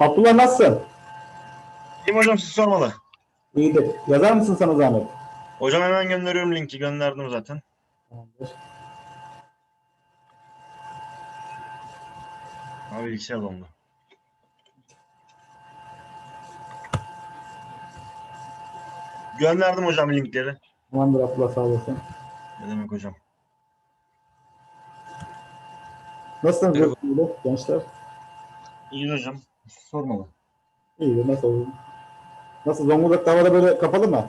Abdullah nasılsın? Kim hocam siz sormalı. İyidir. Yazar mısın sana zahmet? Hocam hemen gönderiyorum linki. Gönderdim zaten. Tamamdır. Abi bilgisayar dondu. Gönderdim hocam linkleri. Tamamdır Abdullah sağ olasın. Ne demek hocam? Nasılsınız böyle gençler? İyi hocam. Sormalı. İyidir. Nasıl olur? Nasıl Zonguldak'ta havada böyle kapalı mı?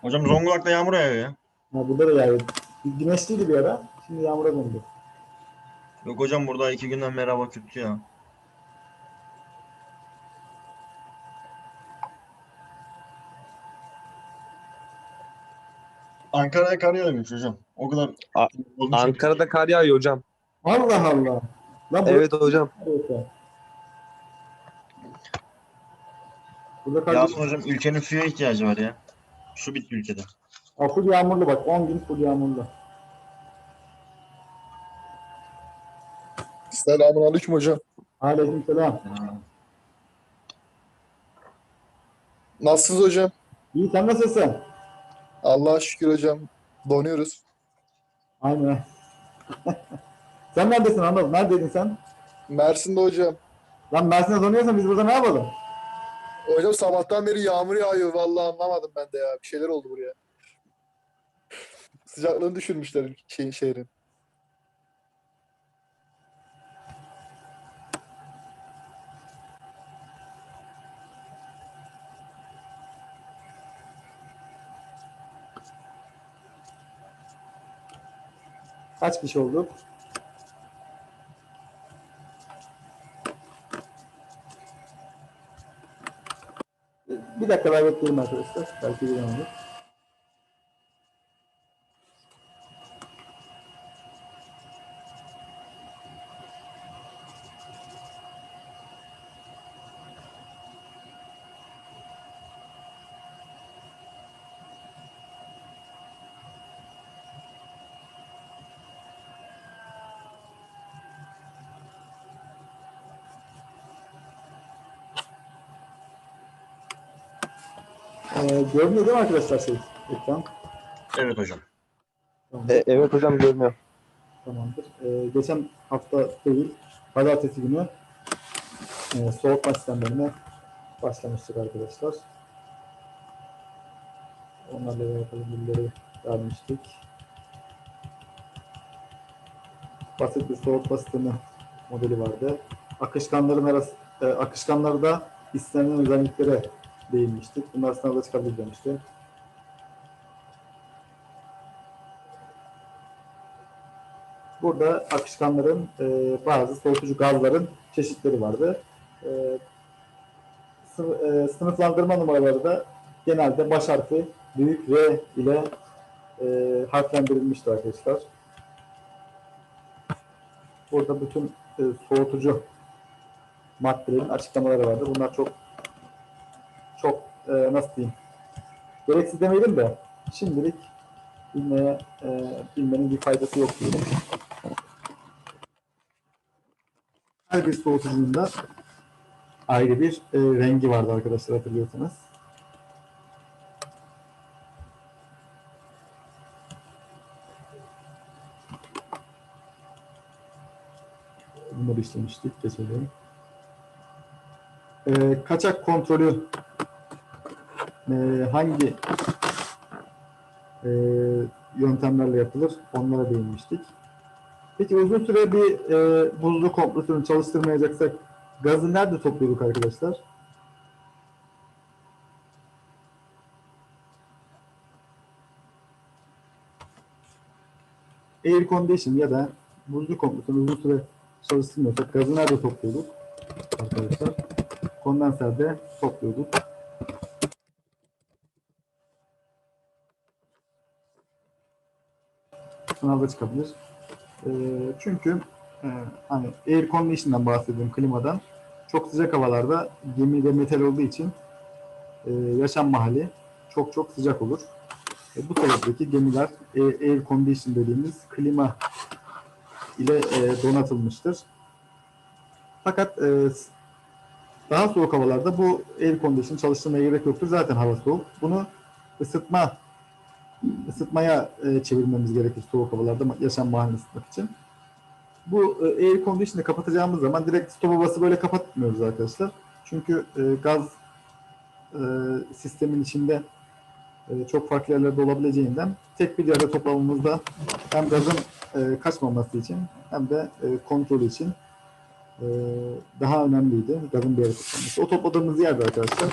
Hocam Zonguldak'ta yağmur yağıyor ya. Ha, burada da yağıyor. Güneşliydi bir ara. Şimdi yağmura döndü. Yok hocam burada iki günden beri hava kötü ya. Ankara'ya kar yağıyormuş hocam. O kadar A-. Ankara'da kar yağıyor hocam. Allah Allah. Lan Evet hocam. Evet. Burada kardeşim Yağsın hocam ülkenin suya ihtiyacı var ya. Su bitti ülkede. Aa, full yağmurlu bak. 10 gün full yağmurlu. Selamun aleyküm hocam. Aleyküm selam. Nasılsınız hocam? İyi sen nasılsın? Allah'a şükür hocam. Donuyoruz. Aynen. sen neredesin Anıl? Neredeydin sen? Mersin'de hocam. Lan Mersin'e donuyorsan biz burada ne yapalım? Hocam sabahtan beri yağmur yağıyor. Vallahi anlamadım ben de ya. Bir şeyler oldu buraya. Sıcaklığını düşürmüşler şeyin şehrin. Kaç kişi olduk? Bir dakika daha bekleyelim arkadaşlar. Belki bir görünüyor değil mi arkadaşlar şey? Ekran. Evet hocam. Tamam. E, evet hocam görmüyor. Tamamdır. Ee, geçen hafta değil, pazartesi günü e, soğutma sistemlerine başlamıştık arkadaşlar. Onlarla alakalı bilgileri vermiştik. Basit bir soğutma sistemi modeli vardı. Akışkanların arası, e, akışkanlarda istenilen özelliklere değinmiştik. Bunlar sınavda çıkabilir demişti. Burada akışkanların e, bazı soğutucu gazların çeşitleri vardı. E, e, sınıflandırma numaraları da genelde baş harfi büyük R ile e, harflendirilmişti arkadaşlar. Burada bütün e, soğutucu maddelerin açıklamaları vardı. Bunlar çok e, nasıl diyeyim gereksiz demeyelim de şimdilik bilmeye e, bilmenin bir faydası yok diyelim. Her bir soğutucunun da ayrı bir e, rengi vardı arkadaşlar hatırlıyorsanız. Bunları işlemiştik. Geçelim. E, kaçak kontrolü e, hangi e, yöntemlerle yapılır onlara değinmiştik. Peki uzun süre bir e, buzlu kompresörünü çalıştırmayacaksak gazı nerede topluyorduk arkadaşlar? Air condition ya da buzlu kompresörü uzun süre çalıştırmıyorsak gazı nerede topluyorduk arkadaşlar? Kondanserde topluyorduk. Sınavda çıkabilir. Ee, çünkü e, hani air condition'dan bahsediyorum klimadan. Çok sıcak havalarda gemi ve metal olduğu için e, yaşam mahalli çok çok sıcak olur. E, bu sebepteki gemiler e, air condition dediğimiz klima ile e, donatılmıştır. Fakat e, Daha soğuk havalarda bu air condition çalıştırmaya gerek yoktur. Zaten hava soğuk. Bunu ısıtma ısıtmaya e, çevirmemiz gerekir soğuk havalarda yaşam mahallini ısıtmak için. Bu e, air condition'ı kapatacağımız zaman direkt stopa basıp böyle kapatmıyoruz arkadaşlar. Çünkü e, gaz e, sistemin içinde e, çok farklı yerlerde olabileceğinden tek bir yerde toplamamızda hem gazın e, kaçmaması için hem de e, kontrol için e, daha önemliydi gazın bir yere toplanması. O topladığımız yerde arkadaşlar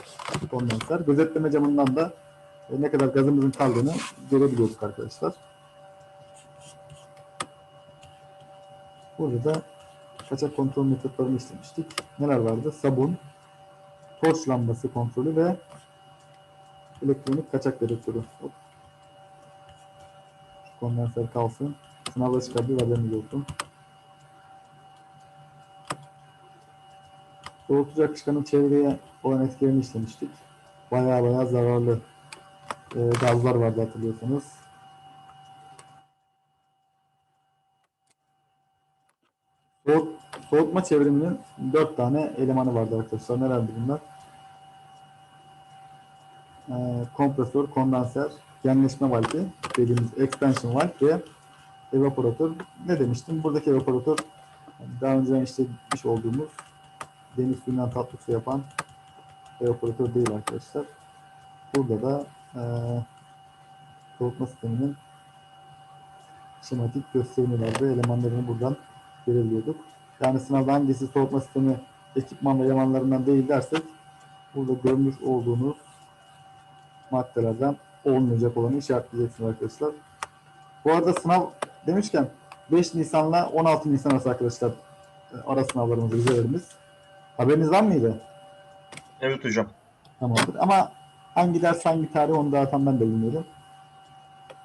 kondenser gözetleme camından da ne kadar gazımızın kaldığını görebiliyorduk arkadaşlar. Burada da kaçak kontrol metotlarını işlemiştik. Neler vardı? Sabun, torç lambası kontrolü ve elektronik kaçak dedektörü. Kondenser kalsın. Sınavda çıkardığı haberiniz olsun. Soğutucu akışkanın çevreye olan etkilerini işlemiştik. Baya baya zararlı e, gazlar vardı hatırlıyorsanız. Soğut, soğutma çevriminin dört tane elemanı vardı arkadaşlar. Nelerdi bunlar? Ee, kompresör, kondanser, genleşme valfi dediğimiz expansion valve ve evaporatör. Ne demiştim? Buradaki evaporatör daha önce işlemiş olduğumuz deniz suyundan tatlı su yapan evaporatör değil arkadaşlar. Burada da eee soğutma sisteminin şematik gösterimi vardı. Elemanlarını buradan görebiliyorduk. Yani sınavda hangisi soğutma sistemi ekipman ve elemanlarından değil dersek burada görmüş olduğunuz maddelerden olmayacak olanı işaretleyeceksiniz arkadaşlar. Bu arada sınav demişken 5 Nisan'la 16 Nisan arası arkadaşlar e, ara sınavlarımız, vizelerimiz. Haberiniz var mıydı? Evet hocam. Tamamdır. Ama hangi ders hangi tarih onu tam ben de bilmiyorum.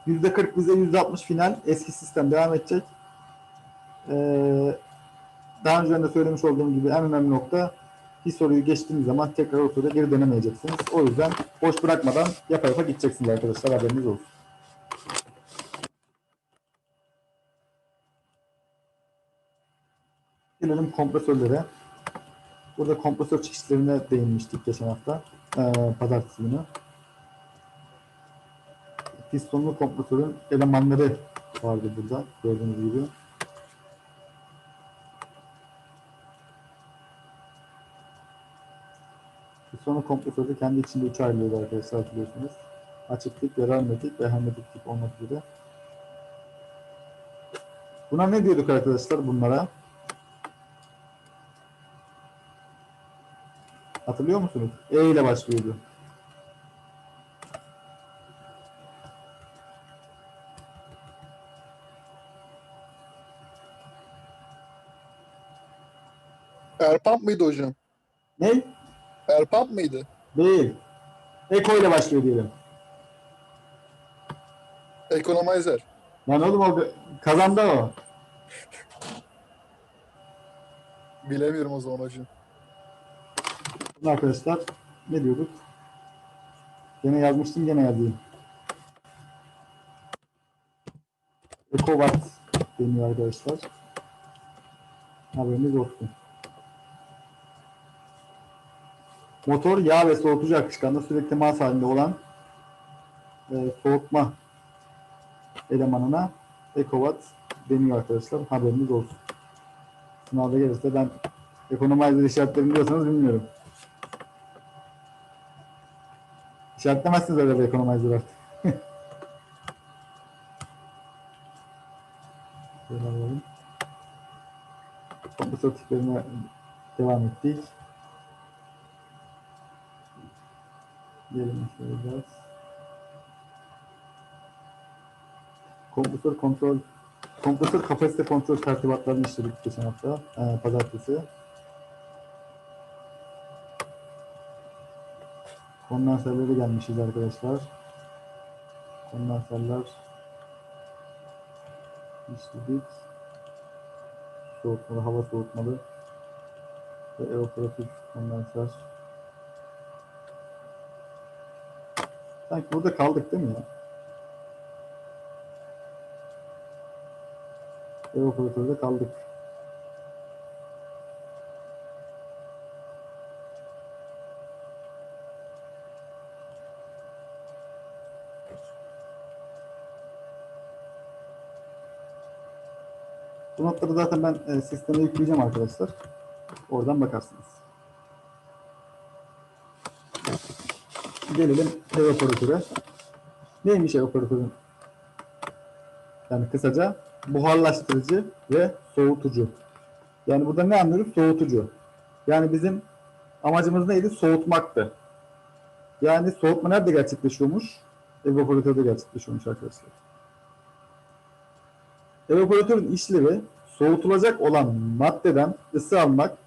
%40 vize, %60 final. Eski sistem devam edecek. Ee, daha önce de söylemiş olduğum gibi en önemli nokta bir soruyu geçtiğiniz zaman tekrar o soruya geri dönemeyeceksiniz. O yüzden boş bırakmadan yapa yapa gideceksiniz arkadaşlar. Haberiniz olsun. Gelelim kompresörlere. Burada kompresör çıkışlarına değinmiştik geçen hafta. Ee, pazartesi günü. Pistonlu kompresörün elemanları vardı burada gördüğünüz gibi. Pistonlu kompresörde kendi içinde üç ayrılıyordu arkadaşlar biliyorsunuz. Açık tip, yarar metik ve hermetik tip olmak üzere. Buna ne diyorduk arkadaşlar bunlara? Hatırlıyor musunuz? E ile başlıyordu. Erpamp mıydı hocam? Ne? Erpamp mıydı? Değil. Eko ile başlıyor diyelim. Economizer. Lan oğlum o kazandı o. Bilemiyorum o zaman hocam. Şimdi arkadaşlar ne diyorduk? Gene yazmıştım gene yazayım. EcoWatt deniyor arkadaşlar. Haberiniz olsun. Motor yağ ve soğutucu akışkanında sürekli temas halinde olan e, soğutma elemanına EcoWatt deniyor arkadaşlar. Haberiniz olsun. Sınavda gelirse ben ekonomizer işaretlerini diyorsanız bilmiyorum. İşaretlemezsiniz öyle bir ekonomizer artık. Şöyle alalım. Kompresör tiplerine devam ettik. Gelin şöyle biraz. Kompresör kontrol kompresör kapasite kontrol tertibatlarını işledik geçen hafta. E, pazartesi. Kondenserlere gelmişiz arkadaşlar. Kondenserler işledik. Soğutmalı, hava soğutmalı ve evaporatif kondenser. Sanki burada kaldık değil mi ya? Evaporatörde kaldık. Bu notları zaten ben e, sisteme yükleyeceğim arkadaşlar. Oradan bakarsınız. Gelelim evaporitöre. Neymiş evaporatörün? Yani kısaca buharlaştırıcı ve soğutucu. Yani burada ne anlıyoruz? Soğutucu. Yani bizim amacımız neydi? Soğutmaktı. Yani soğutma nerede gerçekleşiyormuş? Evaporatörde gerçekleşiyormuş arkadaşlar. Evaporatörün işlevi soğutulacak olan maddeden ısı almak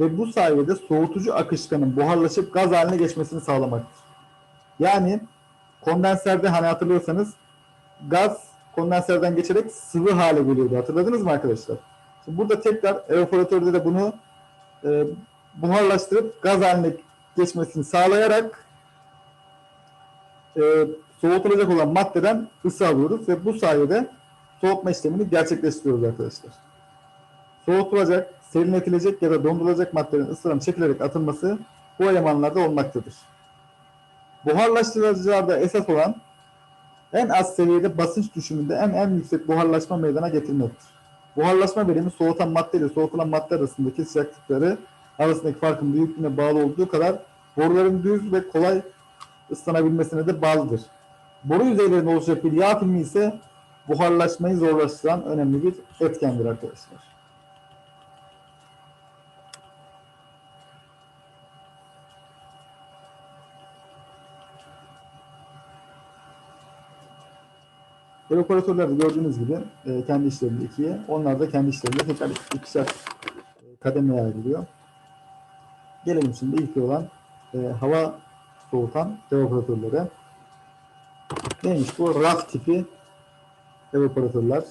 ve bu sayede soğutucu akışkanın buharlaşıp gaz haline geçmesini sağlamaktır. Yani kondenserde hani hatırlıyorsanız gaz kondenserden geçerek sıvı hale geliyordu. Hatırladınız mı arkadaşlar? Şimdi burada tekrar evaporatörde de bunu e, buharlaştırıp gaz haline geçmesini sağlayarak e, soğutulacak olan maddeden ısı alıyoruz ve bu sayede soğutma işlemini gerçekleştiriyoruz arkadaşlar. Soğutulacak, serinletilecek ya da dondurulacak maddelerin ısıdan çekilerek atılması bu elemanlarda olmaktadır. Buharlaştırıcılarda esas olan en az seviyede basınç düşümünde en en yüksek buharlaşma meydana getirmektir. Buharlaşma birimi soğutan madde ile soğutulan madde arasındaki sıcaklıkları arasındaki farkın büyüklüğüne bağlı olduğu kadar boruların düz ve kolay ıslanabilmesine de bağlıdır. Boru yüzeylerinde oluşacak bir yağ filmi ise buharlaşmayı zorlaştıran önemli bir etkendir arkadaşlar. Evaporatörler de gördüğünüz gibi e, kendi işlerinde ikiye, onlar da kendi işlerinde tekrar ikişer e, kademeye ayrılıyor. Gelelim şimdi ilk olan e, hava soğutan evaporatörlere. Neymiş bu? Raf tipi evaporatörler.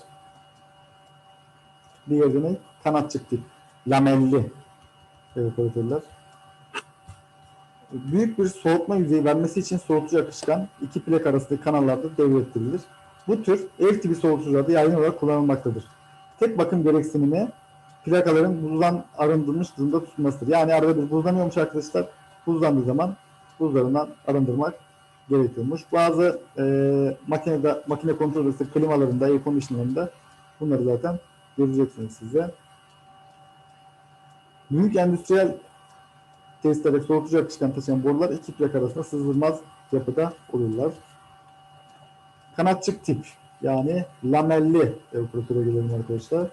Diğeri ne? Kanatçık tip. Lamelli evaporatörler. Büyük bir soğutma yüzeyi vermesi için soğutucu akışkan iki plak arasındaki kanallarda devrettirilir. Bu tür ev tipi soğutucularda yaygın olarak kullanılmaktadır. Tek bakım gereksinimi plakaların buzdan arındırılmış durumda tutulmasıdır. Yani arada bir buzlanıyormuş arkadaşlar. Buzlandığı zaman buzlarından arındırmak gerekiyormuş. Bazı e, makinede, makine kontrol ısı klimalarında, air conditioner'ında bunları zaten göreceksiniz size. Büyük endüstriyel tesislere soğutucu akışkan taşıyan borular iki plak arasında sızdırmaz yapıda olurlar. Kanatçık tip yani lamelli evaporatöre gelelim arkadaşlar.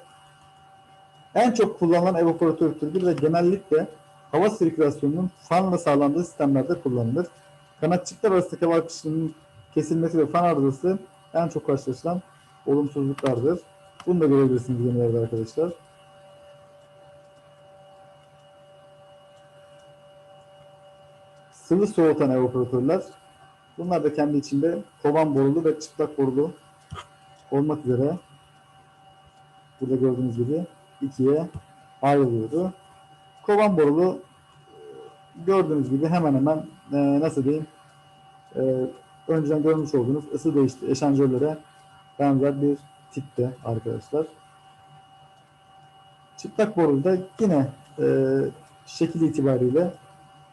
En çok kullanılan evaporatör türüdür ve genellikle hava sirkülasyonunun fanla sağlandığı sistemlerde kullanılır. Kanatçıklar arasındaki hava akışının kesilmesi ve fan arızası en çok karşılaşılan olumsuzluklardır. Bunu da görebilirsiniz yenilerde arkadaşlar. Sıvı soğutan evaporatörler. Bunlar da kendi içinde kovan borulu ve çıplak borulu olmak üzere burada gördüğünüz gibi ikiye ayrılıyordu. Kovan borulu gördüğünüz gibi hemen hemen e, nasıl diyeyim e, önceden görmüş olduğunuz ısı değişti eşanjörlere benzer bir tipte arkadaşlar. Çıplak boru da yine e, şekil itibariyle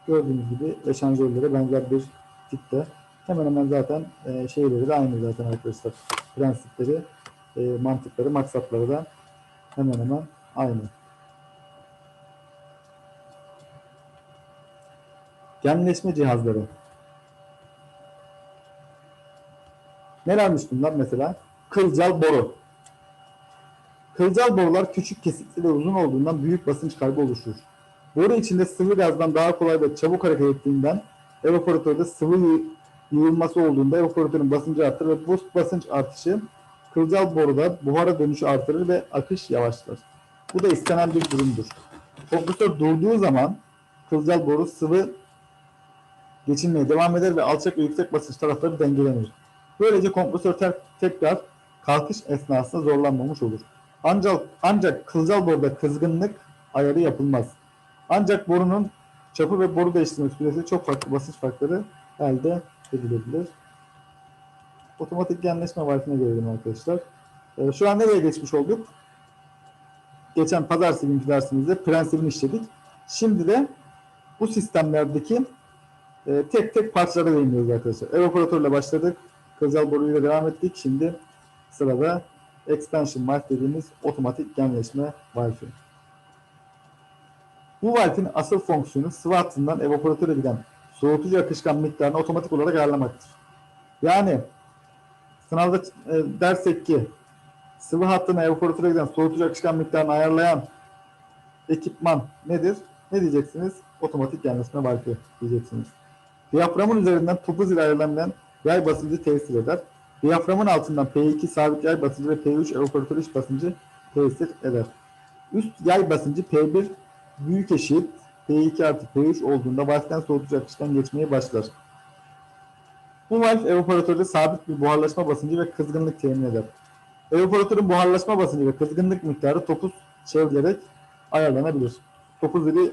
gördüğünüz gibi eşanjörlere benzer bir tipte. Hemen hemen zaten e, şeyleri de aynı zaten arkadaşlar. Prensipleri, e, mantıkları, maksatları da hemen hemen aynı. Genleşme cihazları. Nelermiş bunlar mesela? Kılcal boru. Kılcal borular küçük kesikli ve uzun olduğundan büyük basınç kaybı oluşur. Boru içinde sıvı gazdan daha kolay ve çabuk hareket ettiğinden evaporatörde sıvı yığ- yığılması olduğunda evaporatörün basıncı artır ve bu basınç artışı kılcal boruda buhara dönüşü artırır ve akış yavaşlar. Bu da istenen bir durumdur. Kompresör durduğu zaman kılcal boru sıvı geçinmeye devam eder ve alçak ve yüksek basınç tarafları dengelenir. Böylece kompresör ter- tekrar kalkış esnasında zorlanmamış olur. Ancak ancak kılcal boruda kızgınlık ayarı yapılmaz. Ancak borunun çapı ve boru değiştirme süresi çok farklı basınç farkları elde edilebilir. Otomatik genleşme valfine gelelim arkadaşlar. Ee, şu an nereye geçmiş olduk? Geçen pazartesi günkü dersimizde prensibini işledik. Şimdi de bu sistemlerdeki e, tek tek parçalara değiniyoruz arkadaşlar. Evaporatörle başladık. Kızıl boruyla devam ettik. Şimdi sırada expansion valve dediğimiz otomatik genleşme valfi. Bu valfin asıl fonksiyonu sıvı hattından evaporatöre giden soğutucu akışkan miktarını otomatik olarak ayarlamaktır. Yani sınavda e, dersek ki sıvı hattına evaporatöre giden soğutucu akışkan miktarını ayarlayan ekipman nedir? Ne diyeceksiniz? Otomatik genleşme valfi diyeceksiniz. Diyaframın üzerinden topuz ile yay basıncı tesir eder. Diyaframın altından P2 sabit yay basıncı ve P3 evaporatör iç basıncı tesir eder. Üst yay basıncı P1 büyük eşit P2 artı P3 olduğunda valften soğutucu akıştan geçmeye başlar. Bu valf evaporatörde sabit bir buharlaşma basıncı ve kızgınlık temin eder. Evaporatörün buharlaşma basıncı ve kızgınlık miktarı topuz çevrilerek ayarlanabilir. Topuz ili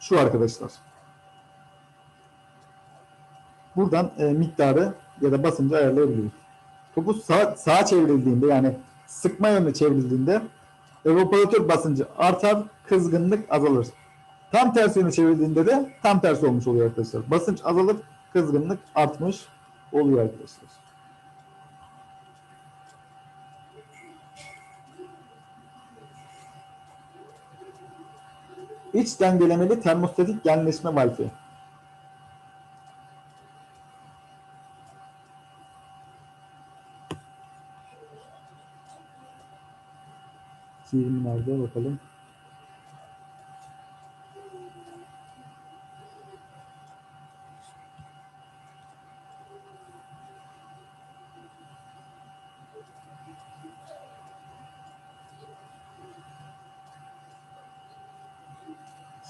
şu arkadaşlar. Buradan e, miktarı ya da basıncı ayarlayabiliriz. Topuz sağ, sağa çevrildiğinde yani sıkma yönüne çevrildiğinde evaporatör basıncı artar, kızgınlık azalır. Tam tersi yöne çevrildiğinde de tam tersi olmuş oluyor arkadaşlar. Basınç azalır, kızgınlık artmış oluyor arkadaşlar. İç dengelemeli termostatik genleşme valfi. Nerede bakalım.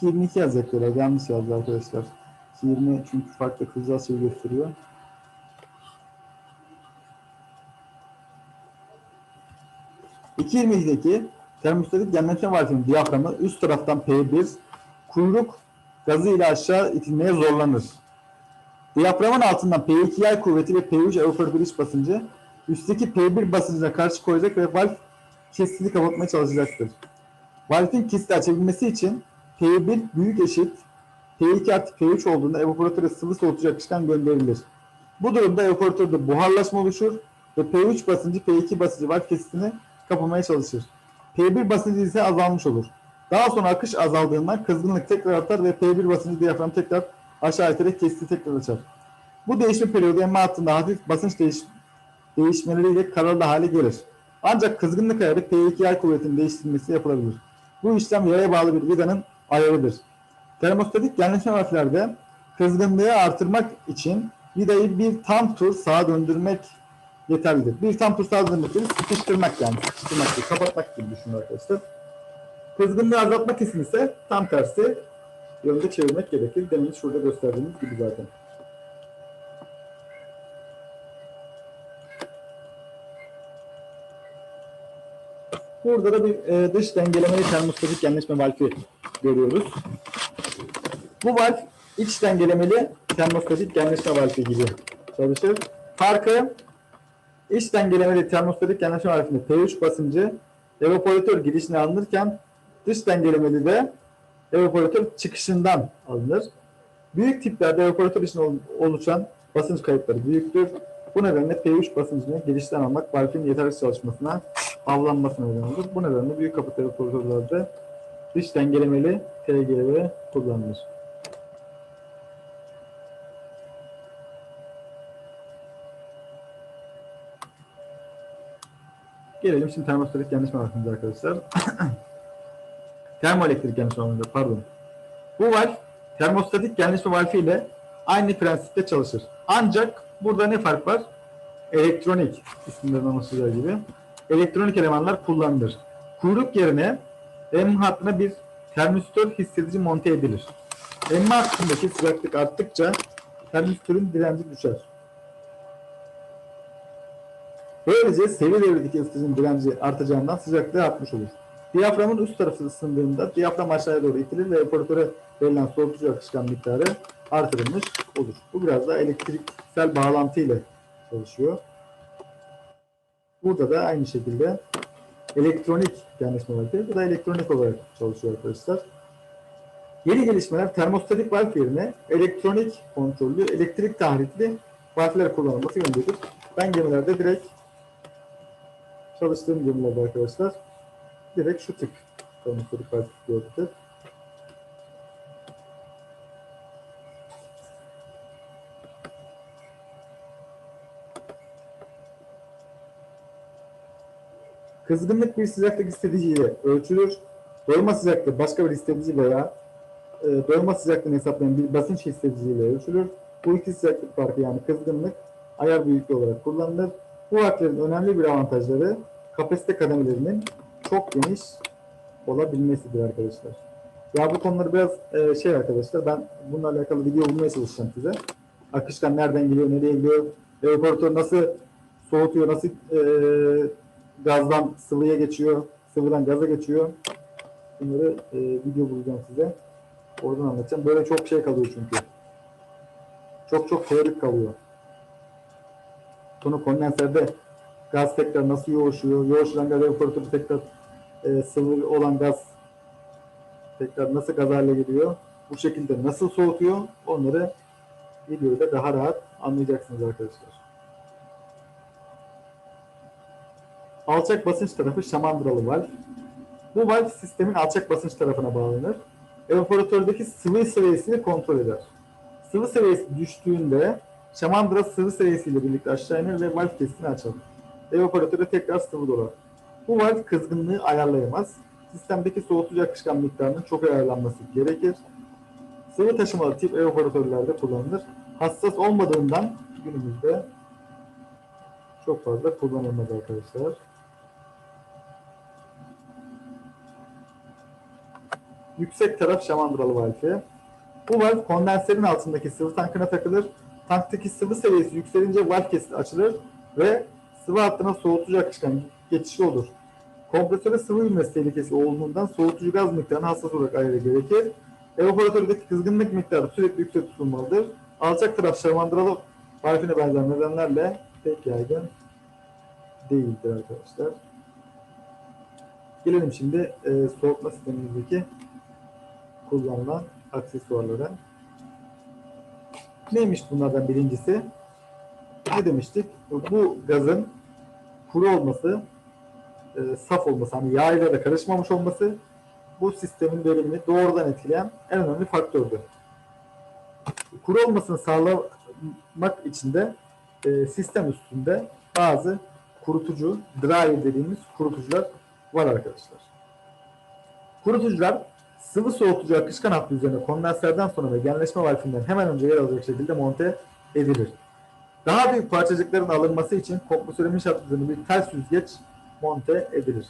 Kirin 2 yazacaklar. Yanlış yazdı arkadaşlar. Kirin çünkü farklı şey gösteriyor. ...2.22'deki termostatik genleşme valfinin diyaframı üst taraftan P1 kuyruk gazı ile aşağı itilmeye zorlanır. Diyaframın altından P2 yay kuvveti ve P3 evaporatör iç basıncı üstteki P1 basıncına karşı koyacak ve valf kesitini kapatmaya çalışacaktır. Valfin kesiti açabilmesi için P1 büyük eşit P2 artı P3 olduğunda evaporatöre sıvı soğutucu akışkan gönderilir. Bu durumda evaporatörde buharlaşma oluşur ve P3 basıncı P2 basıncı valf kesitini kapamaya çalışır. P1 basıncı ise azalmış olur. Daha sonra akış azaldığında kızgınlık tekrar artar ve P1 basıncı diyafram tekrar aşağı iterek kesiti tekrar açar. Bu değişme periyodu emme hattında hafif basınç değiş değişmeleriyle kararlı hale gelir. Ancak kızgınlık ayarı P2 yay kuvvetinin değiştirilmesi yapılabilir. Bu işlem yaya bağlı bir vidanın ayarıdır. Termostatik genleşme valflerde kızgınlığı artırmak için vidayı bir tam tur sağa döndürmek yeterlidir. Bir tam döndürmek değil, sıkıştırmak yani. Sıkıştırmak değil, kapatmak gibi düşünün arkadaşlar. Kızgınlığı azaltmak için ise tam tersi yönde çevirmek gerekir. Demin şurada gösterdiğimiz gibi zaten. Burada da bir e, dış dengelemeli termostatik genleşme valfi görüyoruz. Bu valf iç dengelemeli termostatik genleşme valfi gibi çalışır. Farkı iç dengelemeli termostatik genleşme valfinde P3 basıncı evaporatör girişine alınırken dış dengelemeli de evaporatör çıkışından alınır. Büyük tiplerde evaporatör için ol- oluşan basınç kayıpları büyüktür. Bu nedenle P3 basıncını girişten almak valfin yetersiz çalışmasına avlanmasına neden olur. Bu nedenle büyük kapı evaporatörlerde dış dengelemeli TGV kullanılır. Gelelim şimdi termostatik genleşme valfimize arkadaşlar. Termoelektrik genleşme valfimize pardon. Bu valf termostatik genleşme valfi ile aynı prensipte çalışır. Ancak burada ne fark var? Elektronik isimlerden anlaşılacağı gibi elektronik elemanlar kullanılır. Kuyruk yerine M hattına bir termistör hissedici monte edilir. M hattındaki sıcaklık arttıkça termistörün direnci düşer. Böylece sevi devredeki ısıtıcının direnci artacağından sıcaklığı artmış olur. Diyaframın üst tarafı ısındığında diyafram aşağıya doğru itilir ve evaporatöre verilen soğutucu akışkan miktarı artırılmış olur. Bu biraz da elektriksel bağlantı ile çalışıyor. Burada da aynı şekilde elektronik genleşme valfi. Bu da elektronik olarak çalışıyor arkadaşlar. Yeni gelişmeler termostatik valf yerine elektronik kontrollü, elektrik tahrikli valfler kullanılması yönündedir. Ben gemilerde direkt çalıştığım gemilerde arkadaşlar direkt şu tip konuştuk artık gördük. Kızgınlık bir sıcaklık istediciyle ölçülür. Doyma sıcaklığı başka bir istedici veya e, doyma sıcaklığını hesaplayan bir basınç istediciyle ölçülür. Bu iki sıcaklık farkı yani kızgınlık ayar büyüklüğü olarak kullanılır. Bu harflerin önemli bir avantajları kapasite kademelerinin çok geniş olabilmesidir arkadaşlar. Ya bu konuları biraz e, şey arkadaşlar ben bununla alakalı video bulmaya çalışacağım size. Akışkan nereden geliyor, nereye gidiyor, evaporatör nasıl soğutuyor, nasıl e, gazdan sıvıya geçiyor, sıvıdan gaza geçiyor. Bunları e, video bulacağım size. Oradan anlatacağım. Böyle çok şey kalıyor çünkü. Çok çok teorik kalıyor. Sonra kondenserde gaz tekrar nasıl yoğuşuyor, yoğuşulan gaz evaporatörü tekrar e, sıvı olan gaz tekrar nasıl gaz haline geliyor, bu şekilde nasıl soğutuyor onları videoda daha rahat anlayacaksınız arkadaşlar. Alçak basınç tarafı şamandıralı valv. Bu valv sistemin alçak basınç tarafına bağlanır. Evaporatördeki sıvı seviyesini kontrol eder. Sıvı seviyesi düştüğünde şamandıra sıvı seviyesiyle birlikte aşağı iner ve valv kesitini açar. Evaporatöre tekrar sıvı dolar. Bu valv kızgınlığı ayarlayamaz. Sistemdeki soğutucu akışkan miktarının çok ayarlanması gerekir. Sıvı taşımalı tip evaporatörlerde kullanılır. Hassas olmadığından günümüzde çok fazla kullanılmaz arkadaşlar. Yüksek taraf şamandıralı valfi. Bu valf kondenserin altındaki sıvı tankına takılır. Tanktaki sıvı seviyesi yükselince valf kesiti açılır ve sıvı hattına soğutucu akışkan geçişi olur. Kompresöre sıvı inmesi tehlikesi olduğundan soğutucu gaz miktarını hassas olarak ayarı gerekir. Evaporatördeki kızgınlık miktarı sürekli yüksek tutulmalıdır. Alçak taraf şamandıralı valfine benzer nedenlerle pek yaygın değildir arkadaşlar. Gelelim şimdi e, soğutma sistemimizdeki kullanılan aksesuarlara. Neymiş bunlardan birincisi? Ne demiştik? Bu gazın kuru olması, e, saf olması, hani yağ ile de karışmamış olması bu sistemin verimini doğrudan etkileyen en önemli faktördü. Kuru olmasını sağlamak için de e, sistem üstünde bazı kurutucu, dryer dediğimiz kurutucular var arkadaşlar. Kurutucular sıvı soğutucu akışkan hattı üzerine kondenserden sonra ve genleşme valfinden hemen önce yer alacak şekilde monte edilir. Daha büyük parçacıkların alınması için kompresörün hattı üzerine bir ters süzgeç monte edilir.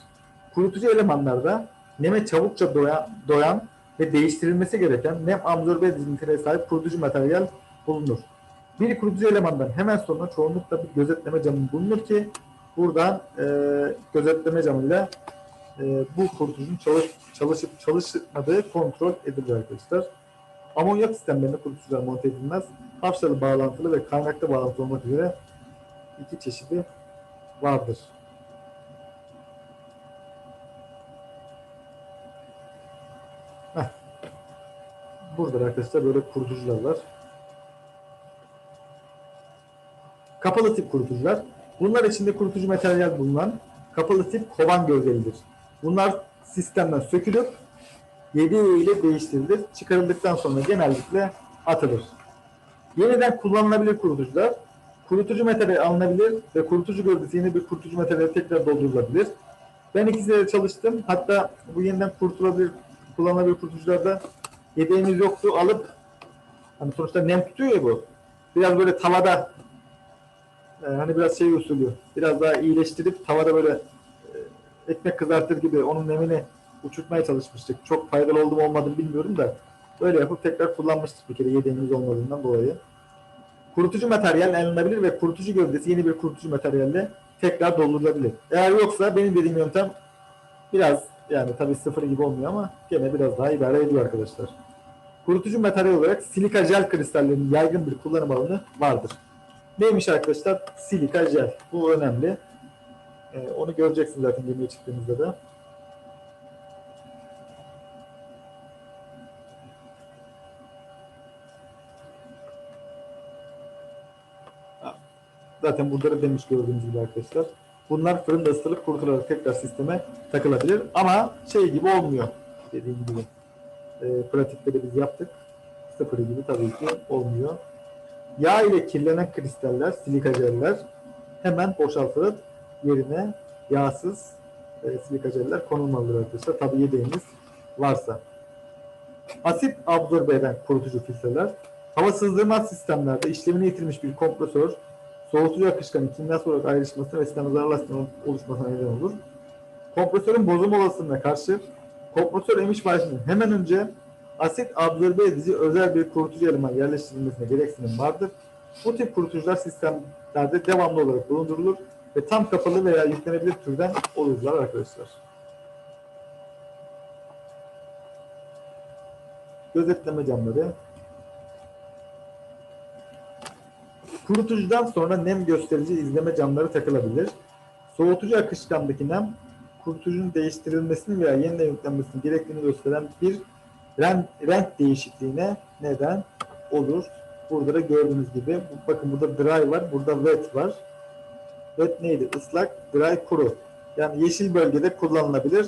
Kurutucu elemanlarda neme çabukça doyan, doyan ve değiştirilmesi gereken nem absorbe edici niteliğe sahip kurutucu materyal bulunur. Bir kurutucu elemandan hemen sonra çoğunlukla bir gözetleme camı bulunur ki buradan e, gözetleme camıyla e, bu kurutucunun çalış, çalışıp çalışmadığı kontrol edilir arkadaşlar. Amonyak sistemlerinde kurutucular monte edilmez. Hafşalı bağlantılı ve kaynakta bağlantılı olmak üzere iki çeşidi vardır. Heh. Burada arkadaşlar böyle kurutucular var. Kapalı tip kurutucular. Bunlar içinde kurutucu materyal bulunan kapalı tip kovan gövdelidir. Bunlar sistemden sökülüp yediği ile değiştirilir. Çıkarıldıktan sonra genellikle atılır. Yeniden kullanılabilir kurutucular. Kurutucu materyal alınabilir ve kurutucu gövdesi yeni bir kurutucu materyal tekrar doldurulabilir. Ben ikisiyle çalıştım. Hatta bu yeniden kurtulabilir, kullanılabilir kurutucularda yedeğimiz yoktu. Alıp hani sonuçta nem tutuyor ya bu. Biraz böyle tavada e, hani biraz şey usulü biraz daha iyileştirip tavada böyle ekmek kızartır gibi onun nemini uçurtmaya çalışmıştık. Çok faydalı oldu mu olmadı mı bilmiyorum da böyle yapıp tekrar kullanmıştık bir kere yedeğimiz olmadığından dolayı. Kurutucu materyal alınabilir ve kurutucu gövdesi yeni bir kurutucu materyalle tekrar doldurulabilir. Eğer yoksa benim dediğim yöntem biraz yani tabii sıfır gibi olmuyor ama gene biraz daha idare ediyor arkadaşlar. Kurutucu materyal olarak silika jel kristallerinin yaygın bir kullanım alanı vardır. Neymiş arkadaşlar? Silika jel. Bu önemli. Ee, onu göreceksiniz zaten gemiye çıktığınızda da. Zaten burada da demiş gördüğünüz gibi arkadaşlar. Bunlar fırında ısıtılıp kurutularak tekrar sisteme takılabilir. Ama şey gibi olmuyor. Dediğim gibi. E, pratikleri biz yaptık. Sıfır gibi tabii ki olmuyor. Yağ ile kirlenen kristaller, silika jeller hemen boşaltılıp yerine yağsız e, silika jeller konulmalıdır arkadaşlar. Tabii yedeğiniz varsa. Asit absorbe eden kurutucu filtreler. Hava sızdırmaz sistemlerde işlemini yitirmiş bir kompresör soğutucu akışkanın kimyasal olarak ayrışmasına ve sisteme zararlı asitlerin oluşmasına neden olur. Kompresörün bozulma olasılığına karşı kompresör emiş başının hemen önce asit absorbe edici özel bir kurutucu eleman yerleştirilmesine gereksinim vardır. Bu tip kurutucular sistemlerde devamlı olarak bulundurulur ve tam kapalı veya yüklenebilir türden olurlar arkadaşlar. Gözetleme camları. Kurutucudan sonra nem gösterici izleme camları takılabilir. Soğutucu akışkandaki nem kurutucunun değiştirilmesini veya yeniden yüklenmesini gerektiğini gösteren bir renk, renk değişikliğine neden olur. Burada da gördüğünüz gibi bakın burada dry var, burada wet var. Wet neydi? Islak, dry, kuru. Yani yeşil bölgede kullanılabilir.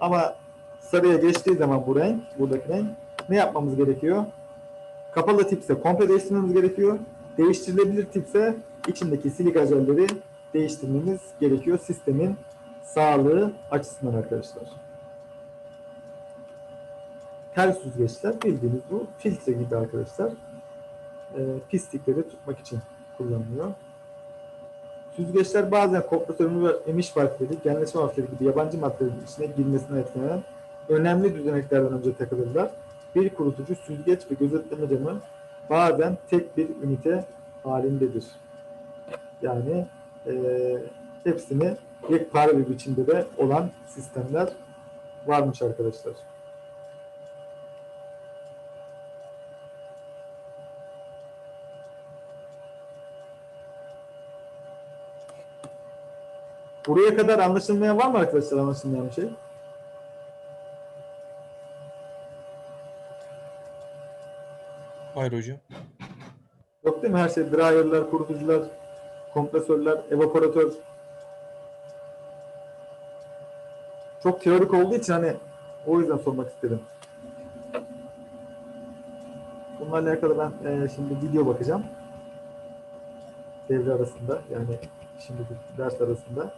Ama sarıya geçtiği zaman bu renk, buradaki renk ne yapmamız gerekiyor? Kapalı tipse komple değiştirmemiz gerekiyor. Değiştirilebilir tipse içindeki silika jelleri değiştirmemiz gerekiyor sistemin sağlığı açısından arkadaşlar. Ters süzgeçler bildiğiniz bu filtre gibi arkadaşlar. Ee, pislikleri tutmak için kullanılıyor. Süzgeçler bazen kompresörün ve emiş valfleri, genleşme valfleri gibi yabancı maddelerin içine girmesine etkilenen önemli düzeneklerden önce takılırlar. Bir kurutucu, süzgeç ve gözetleme camı bazen tek bir ünite halindedir. Yani eee, hepsini yekpare bir biçimde de olan sistemler varmış arkadaşlar. Buraya kadar anlaşılmayan var mı arkadaşlar anlaşılmayan bir şey? Hayır hocam. Yok değil mi? Her şey dryer'lar, kurutucular, kompresörler, evaporatör. Çok teorik olduğu için hani o yüzden sormak istedim. Bunlarla alakalı ben e, şimdi video bakacağım. Devre arasında yani şimdi ders arasında.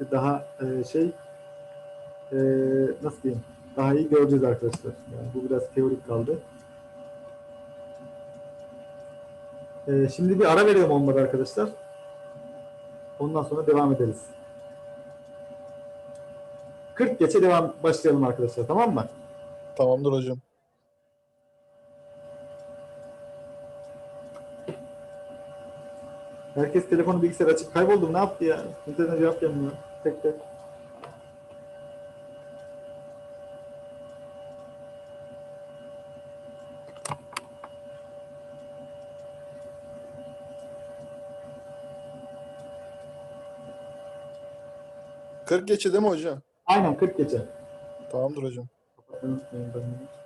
Böylesi daha e, şey e, nasıl diyeyim daha iyi göreceğiz arkadaşlar. Yani bu biraz teorik kaldı. E, şimdi bir ara verelim olmadı arkadaşlar. Ondan sonra devam ederiz. 40 geçe devam başlayalım arkadaşlar tamam mı? Tamamdır hocam. Herkes telefonu bilgisayar açıp kayboldu. Ne yaptı ya? İnternet cevap gelmiyor. Tek. Kırk geçe değil mi hocam? Aynen 40 geçe. Tamamdır hocam. Kapatmayı unutmayın.